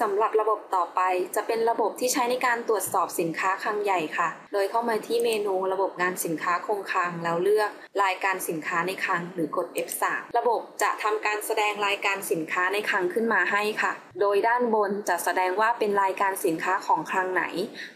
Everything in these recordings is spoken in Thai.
สำหรับระบบต่อไปจะเป็นระบบที่ใช้ในการตรวจสอบสินค้าคลังใหญ่ค่ะ โดยเข้ามาที่เมนูระบบงานสินค้าคงคลังแล้วเลือกรายการสินค้าในคลังหรือกด F3 ระบบจะทำการแสดงรายการสินค้าในคลังขึ้นมาให้ค่ะ โดยด้านบนจะแสดงว่าเป็นรายการสินค้าของคลังไหน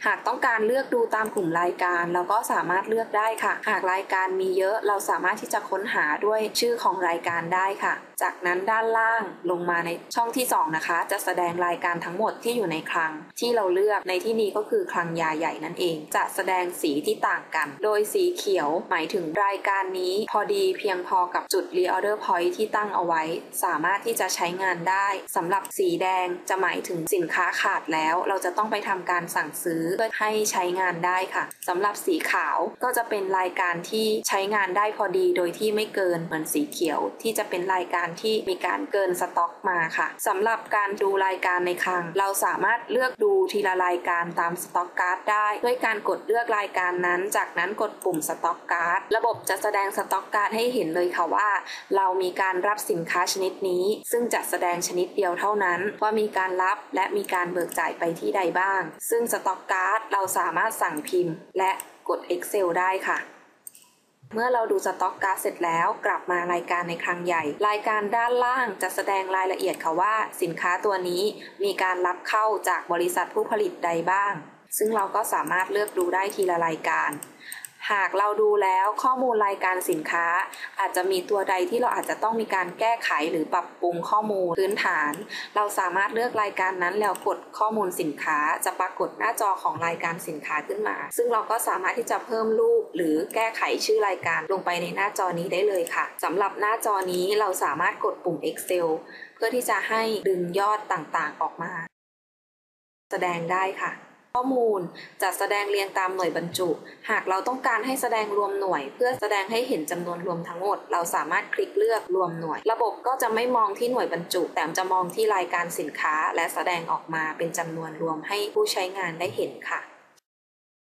หากต้องการเลือกดูตามกลุ่มรายการเราก็สามารถเลือกได้ค่ะ หากรายการมีเยอะเราสามารถที่จะค้นหาด้วยชื่อของรายการได้ค่ะ จากนั้นด้านล่างลงมาในช่องที่สองนะคะ จะแสดงรายการทั้งหมดที่อยู่ในคลัง ที่เราเลือกในที่นี้ก็คือคลังยาใหญ่นั่นเอง จะแสดงสีที่ต่างกัน โดยสีเขียวหมายถึงรายการนี้พอดีเพียงพอกับจุด reorder point ที่ตั้งเอาไว้ สามารถที่จะใช้งานได้สำหรับสีแดงจะหมายถึงสินค้าขาดแล้ว เราจะต้องไปทำการสั่งซื้อเพื่อให้ใช้งานได้ค่ะสำหรับสีขาวก็จะเป็นรายการที่ใช้งานได้พอดีโดยที่ไม่เกินเหมือนสีเขียว ที่จะเป็นรายการที่มีการเกินสต็อกมาค่ะสำหรับการดูรายการในคลัง เราสามารถเลือกดูทีละรายการตามสต็อกการ์ดได้ด้วยการกดเลือกรายการนั้น จากนั้นกดปุ่มสต็อกการ์ดระบบจะแสดงสต็อกการ์ดให้เห็นเลยค่ะว่า เรามีการรับสินค้าชนิดนี้ ซึ่งจะแสดงชนิดเดียวเท่านั้นว่ามีการรับและมีการเบิกจ่ายไปที่ใดบ้าง ซึ่งสต็อกการ์ดเราสามารถสั่งพิมพ์ และกด Excel ได้ค่ะ เมื่อเราดูสต็อกการ์ดเสร็จแล้วกลับมารายการในครั้งใหญ่ รายการด้านล่างจะแสดงรายละเอียดค่ะว่า สินค้าตัวนี้มีการรับเข้าจากบริษัทผู้ผลิตใดบ้าง ซึ่งเราก็สามารถเลือกดูได้ทีละรายการ หากเราดูแล้วข้อมูลรายการสินค้า อาจจะมีตัวใดที่เราอาจจะต้องมีการแก้ไขหรือปรับปรุงข้อมูลพื้นฐาน เราสามารถเลือกรายการนั้นแล้วกดข้อมูลสินค้า จะปรากฏหน้าจอของรายการสินค้าขึ้นมา ซึ่งเราก็สามารถที่จะเพิ่มรูป หรือแก้ไขชื่อรายการลงไปในหน้าจอนี้ได้เลยค่ะสำหรับหน้าจอนี้เราสามารถกดปุ่ม Excel เพื่อที่จะให้ดึงยอดต่างๆออกมา แสดงได้ค่ะ ข้อมูลจะแสดงเรียงตามหน่วยบรรจุ หากเราต้องการให้แสดงรวมหน่วย เพื่อแสดงให้เห็นจำนวนรวมทั้งหมด เราสามารถคลิกเลือกรวมหน่วย ระบบก็จะไม่มองที่หน่วยบรรจุ แต่จะมองที่รายการสินค้า และแสดงออกมาเป็นจำนวนรวมให้ผู้ใช้งานได้เห็นค่ะ